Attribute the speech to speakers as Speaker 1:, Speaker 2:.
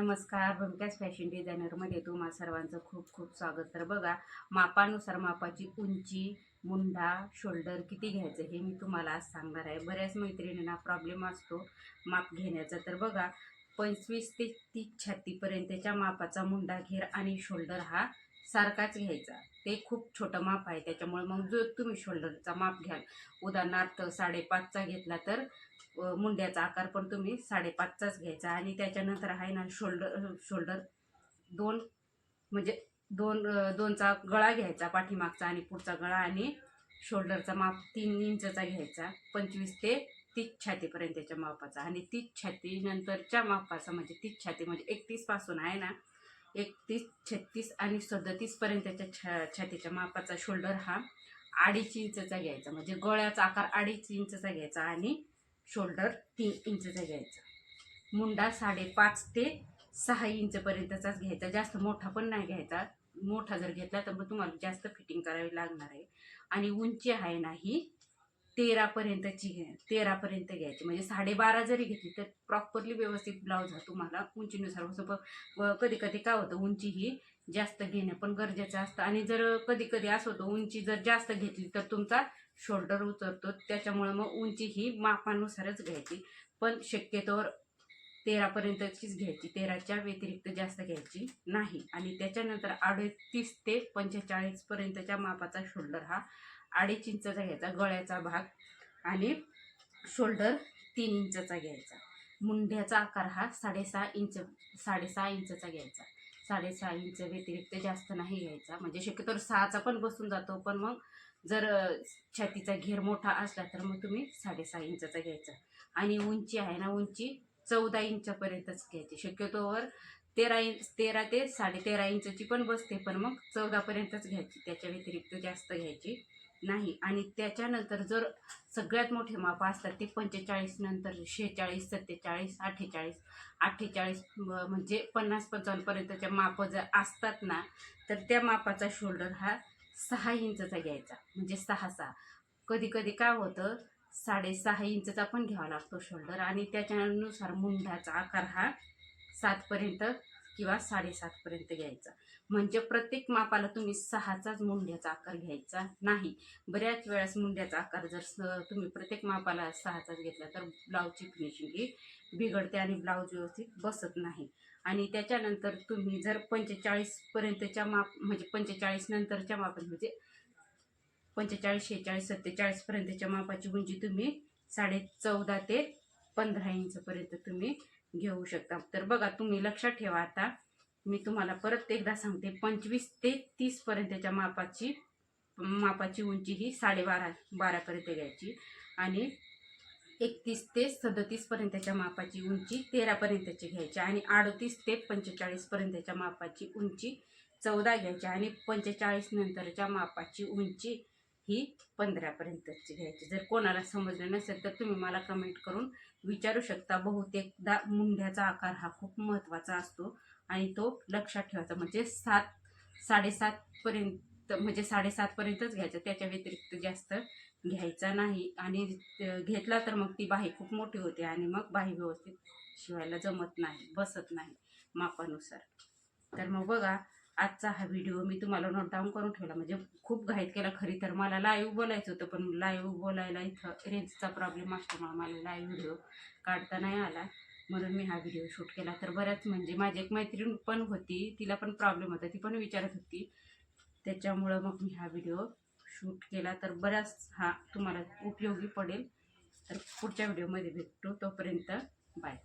Speaker 1: नमस्कार भूमिकाच फॅशन डिझायनरमध्ये तुम्हा सर्वांचं खूप खूप स्वागत. तर बघा मापानुसार मापाची उंची मुंडा शोल्डर किती घ्यायचं हे मी तुम्हाला आज सांगणार आहे. बऱ्याच मैत्रिणींना प्रॉब्लेम असतो माप घेण्याचा. तर बघा पंचवीस ते तीस छातीपर्यंतच्या मापाचा मुंडा घेर आणि शोल्डर हा सारखाच घ्यायचा ते खूप छोटं माप आहे त्याच्यामुळे मग जो तुम्ही शोल्डरचा माप घ्याल उदाहरणार्थ साडेपाचचा घेतला तर मुंड्याचा आकार पण तुम्ही साडेपाचचाच घ्यायचा आणि त्याच्यानंतर आहे ना शोल्डर शोल्डर दोन म्हणजे दोन दोनचा गळा घ्यायचा पाठीमागचा आणि पुढचा गळा आणि शोल्डरचा माप तीन इंचचा घ्यायचा पंचवीस ते तीस छातीपर्यंतच्या मापाचा. आणि तीस छाती नंतरच्या मापाचा म्हणजे तीस छाती म्हणजे एकतीसपासून आहे ना एकतीस छत्तीस आणि सदतीसपर्यंतच्या छा छातीच्या मापाचा शोल्डर हा अडीच इंचचा घ्यायचा. म्हणजे गळ्याचा आकार अडीच इंचचा घ्यायचा आणि शोल्डर तीन इंचचा घ्यायचा. मुंडा साडेपाच ते सहा इंचपर्यंतचाच घ्यायचा. जास्त मोठा पण नाही घ्यायचा. मोठा जर घेतला तर मग तुम्हाला जास्त फिटिंग करावी लागणार आहे. आणि उंची आहे ना ही तेरापर्यंतची घ्या तेरापर्यंत घ्यायची. म्हणजे साडेबारा जरी घेतली तर प्रॉपरली व्यवस्थित ब्लाऊज हा तुम्हाला उंचीनुसार बसतो कधी कधी काय होतं उंची ही जास्त घेणं पण गरजेचं असतं. आणि जर कधी कधी असं होतं उंची जर जास्त घेतली तर तुमचा शोल्डर उतरतो त्याच्यामुळे मग उंची ही मापानुसारच घ्यायची. पण शक्यतोवर तेरापर्यंतचीच घ्यायची. तेराच्या व्यतिरिक्त जास्त घ्यायची नाही. आणि त्याच्यानंतर अडतीस ते पंचेचाळीसपर्यंतच्या मापाचा शोल्डर हा अडीच इंचचा घ्यायचा गळ्याचा भाग. आणि शोल्डर तीन इंचचा घ्यायचा. मुंड्याचा आकार हा साडेसहा इंच साडेसहा इंचचा घ्यायचा. साडेसहा इंच व्यतिरिक्त जास्त नाही घ्यायचा. म्हणजे शक्यतो सहाचा पण बसून जातो पण मग जर छातीचा घेर मोठा असला तर मग तुम्ही साडेसहा इंचाचा घ्यायचा. आणि उंची आहे ना उंची चौदा इंचापर्यंतच घ्यायची. शक्यतोवर तेरा इंच तेरा ते साडेतेरा इंचची पण बसते पण मग चौदापर्यंतच घ्यायची. त्याच्या व्यतिरिक्त जास्त घ्यायची नाही. आणि त्याच्यानंतर जर सगळ्यात मोठे माप असतात ते पंचेचाळीस नंतर शेहेचाळीस सत्तेचाळीस अठ्ठेचाळीस अठ्ठेचाळीस म्हणजे पन्नास पंचावन्नपर्यंतच्या मापं जर असतात ना तर त्या मापाचा शोल्डर हा सहा इंचचा घ्यायचा. म्हणजे सहा सहा. कधी कधी काय होतं साडेसहा इंचचा पण घ्यावा लागतो शोल्डर आणि त्याच्यानुसार मुंडाचा आकार हा सातपर्यंत किंवा साडेसातपर्यंत घ्यायचा. म्हणजे प्रत्येक मापाला तुम्ही सहाचाच मुंड्याचा आकार घ्यायचा नाही. बऱ्याच वेळेस मुंड्याचा आकार जर स तुम्ही प्रत्येक मापाला सहाचाच घेतला तर ब्लाऊजची फिनिशिंग ही बिघडते आणि ब्लाऊज व्यवस्थित बसत नाही. आणि त्याच्यानंतर तुम्ही जर पंचेचाळीसपर्यंतच्या माप म्हणजे पंचेचाळीस नंतरच्या मापात म्हणजे पंचेचाळीस शेहेचाळीस सत्तेचाळीसपर्यंतच्या मापाची उंची तुम्ही साडे चौदा ते पंधरा इंचपर्यंत तुम्ही घेऊ शकता. तर बघा तुम्ही लक्षात ठेवा आता. मी तुम्हाला परत एकदा सांगते पंचवीस ते तीसपर्यंतच्या मापाची मापाची उंची ही साडेबारा बारापर्यंत घ्यायची. आणि एकतीस ते सदतीसपर्यंतच्या मापाची उंची तेरापर्यंतची घ्यायची. आणि अडतीस ते पंचेचाळीसपर्यंतच्या मापाची उंची चौदा घ्यायची. आणि पंचेचाळीस नंतरच्या मापाची उंची ही पंधरापर्यंतची घ्यायची. जर कोणाला समजलं नसेल तर तुम्ही मला कमेंट करून विचारू शकता. बहुतेकदा मुंड्याचा आकार हा खूप महत्त्वाचा असतो आणि तो लक्षात ठेवायचा. म्हणजे सात साडेसातपर्यंत म्हणजे साडेसातपर्यंतच घ्यायचा. त्याच्या व्यतिरिक्त जास्त घ्यायचा नाही. आणि घेतला तर मग ती बाही खूप मोठी होते आणि मग बाही व्यवस्थित शिवायला जमत नाही बसत नाही मापानुसार. तर मग बघा आजचा हा व्हिडिओ मी तुम्हाला नोट डाऊन करून ठेवला. म्हणजे खूप घाईत केला. खरी तर मला लाईव्ह बोलायचं होतं पण लाईव्ह बोलायला इथं रेंजचा प्रॉब्लेम असल्यामुळे मला लाईव्ह व्हिडिओ काढता नाही आला. म्हणून मी हा व्हिडिओ शूट केला. तर बऱ्याच म्हणजे माझी एक मैत्रीण पण होती तिला पण प्रॉब्लेम होता ती पण विचारत होती. त्याच्यामुळं मग मी हा व्हिडिओ शूट केला. तर बराच हा तुम्हाला उपयोगी पडेल. तर पुढच्या व्हिडिओमध्ये भेटतो तोपर्यंत बाय